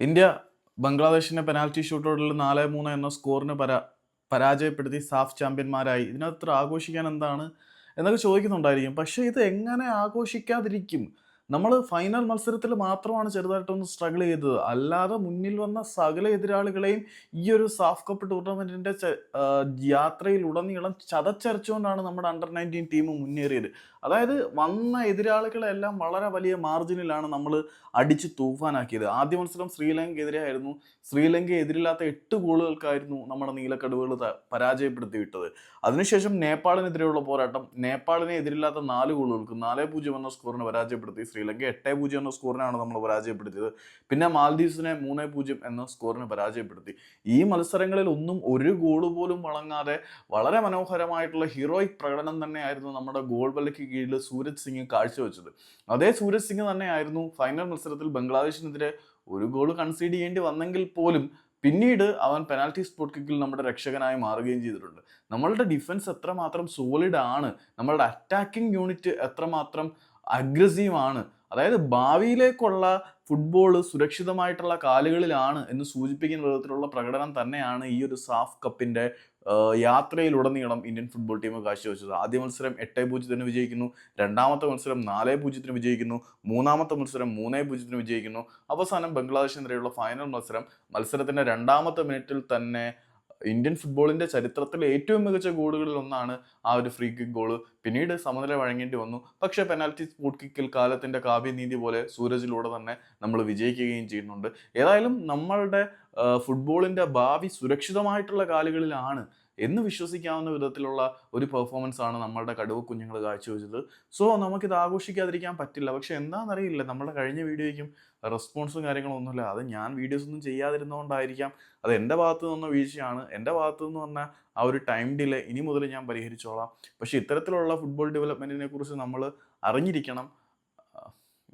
India ബംഗ്ലാദേശിനെ penalty ഷൂട്ടൗട്ടിൽ നാല് മൂന്ന് എന്ന സ്കോറിന് പരാ പരാജയപ്പെടുത്തി സാഫ് ചാമ്പ്യന്മാരായി. ഇതിനകത്ത് ആഘോഷിക്കാൻ എന്താണ് എന്നൊക്കെ ചോദിക്കുന്നുണ്ടായിരിക്കും. പക്ഷേ ഇത് എങ്ങനെ ആഘോഷിക്കാതിരിക്കും? നമ്മൾ ഫൈനൽ മത്സരത്തിൽ മാത്രമാണ് ചെറുതായിട്ടൊന്ന് സ്ട്രഗിൾ ചെയ്തത്. അല്ലാതെ മുന്നിൽ വന്ന സകല എതിരാളികളെയും ഈ ഒരു സാഫ് കപ്പ് ടൂർണമെന്റിന്റെ യാത്രയിൽ ഉടനീളം ചതച്ചരച്ചുകൊണ്ടാണ് നമ്മുടെ അണ്ടർ നയന്റീൻ ടീം മുന്നേറിയത്. അതായത് വന്ന എതിരാളികളെല്ലാം വളരെ വലിയ മാർജിനിലാണ് നമ്മൾ അടിച്ച് തൂഫാനാക്കിയത്. ആദ്യ മത്സരം ശ്രീലങ്കയ്ക്കെതിരെയായിരുന്നു ശ്രീലങ്ക എതിരില്ലാത്ത എട്ട് ഗോളുകൾക്കായിരുന്നു നമ്മുടെ നീലക്കടുവുകൾ പരാജയപ്പെടുത്തി വിട്ടത്. അതിനുശേഷം നേപ്പാളിനെതിരെയുള്ള പോരാട്ടം. നേപ്പാളിനെ എതിരില്ലാത്ത നാല് ഗോളുകൾക്ക് നാല് പൂജ്യം എന്ന സ്കോറിന് പരാജയപ്പെടുത്തി ശ്രീലങ്ക എട്ട് പൂജ്യം എന്ന സ്കോറിനാണ് നമ്മൾ പരാജയപ്പെടുത്തിയത്. പിന്നെ മാൽദീവ്സിനെ മൂന്ന് പൂജ്യം എന്ന സ്കോറിന് പരാജയപ്പെടുത്തി. ഈ മത്സരങ്ങളിൽ ഒന്നും ഒരു ഗോൾ പോലും വഴങ്ങാതെ വളരെ മനോഹരമായിട്ടുള്ള ഹീറോയിക് പ്രകടനം തന്നെയായിരുന്നു നമ്മുടെ ഗോൾ വലയ്ക്ക് കീഴിൽ സൂരജ് സിംഗ് കാഴ്ചവെച്ചത്. അതേ സൂരജ് സിംഗ് തന്നെയായിരുന്നു ഫൈനൽ മത്സരത്തിൽ ബംഗ്ലാദേശിനെതിരെ ഒരു ഗോൾ കൺസീഡ് ചെയ്യേണ്ടി വന്നെങ്കിൽ പോലും പിന്നീട് അവൻ പെനാൽറ്റി സ്പോട്ട് കിക്കിൽ നമ്മുടെ രക്ഷകനായി മാറുകയും ചെയ്തിട്ടുണ്ട്. നമ്മളുടെ ഡിഫൻസ് എത്രമാത്രം സോളിഡ് ആണ് നമ്മളുടെ അറ്റാക്കിംഗ് യൂണിറ്റ് എത്രമാത്രം അഗ്രസീവ് ആണ് അതായത് ഭാവിയിലേക്കുള്ള ഫുട്ബോൾ സുരക്ഷിതമായിട്ടുള്ള കാലുകളിലാണ് എന്ന് സൂചിപ്പിക്കുന്ന വിധത്തിലുള്ള പ്രകടനം തന്നെയാണ് ഈ ഒരു സാഫ് കപ്പിന്റെ യാത്രയിലുടനീളം ഇന്ത്യൻ ഫുട്ബോൾ ടീം കാഴ്ചവെച്ചത്. ആദ്യ മത്സരം എട്ട് പൂജ്യത്തിന് വിജയിക്കുന്നു. രണ്ടാമത്തെ മത്സരം നാല് പൂജ്യത്തിന് വിജയിക്കുന്നു. മൂന്നാമത്തെ മത്സരം മൂന്ന് പൂജ്യത്തിന് വിജയിക്കുന്നു. അവസാനം ബംഗ്ലാദേശിനെതിരെയുള്ള ഫൈനൽ മത്സരം. മത്സരത്തിന്റെ രണ്ടാമത്തെ മിനിറ്റിൽ തന്നെ ഇന്ത്യൻ ഫുട്ബോളിന്റെ ചരിത്രത്തിലെ ഏറ്റവും മികച്ച ഗോളുകളിൽ ഒന്നാണ് ആ ഒരു ഫ്രീ കിക്ക് ഗോൾ പിന്നീട് സമനില വഴങ്ങേണ്ടി വന്നു. പക്ഷേ പെനാൽറ്റി സ്പോട്ട് കിക്കിൽ കാലത്തിന്റെ കാവ്യനീതി പോലെ സൂരജിലൂടെ തന്നെ നമ്മൾ വിജയിക്കുകയും ചെയ്യുന്നുണ്ട്. ഏതായാലും നമ്മളുടെ ഫുട്ബോളിന്റെ ഭാവി സുരക്ഷിതമായിട്ടുള്ള കാലുകളിലാണ് എന്ന് വിശ്വസിക്കാവുന്ന വിധത്തിലുള്ള ഒരു പെർഫോമൻസ് ആണ് നമ്മളുടെ കടുവ കുഞ്ഞുങ്ങൾ കാഴ്ചവെച്ചത്. സോ നമുക്കിത് ആഘോഷിക്കാതിരിക്കാൻ പറ്റില്ല. പക്ഷെ എന്താണെന്നറിയില്ല. നമ്മുടെ കഴിഞ്ഞ വീഡിയോയ്ക്കും റെസ്പോൺസും കാര്യങ്ങളും ഒന്നുമില്ല അത് ഞാൻ വീഡിയോസ് ഒന്നും ചെയ്യാതിരുന്നതുകൊണ്ടായിരിക്കാം. അത് എന്റെ ഭാഗത്തു നിന്ന വീഴ്ചയാണ്. എന്റെ ഭാഗത്തു നിന്ന് വന്ന ആ ഒരു ടൈം ഡിലേ ഇനി മുതൽ ഞാൻ പരിഹരിച്ചോളാം. പക്ഷെ ഇത്തരത്തിലുള്ള ഫുട്ബോൾ ഡെവലപ്മെന്റിനെ കുറിച്ച് നമ്മൾ അറിഞ്ഞിരിക്കണം.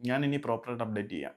ഞാൻ ഇനി പ്രോപ്പറായിട്ട് അപ്ഡേറ്റ് ചെയ്യാം.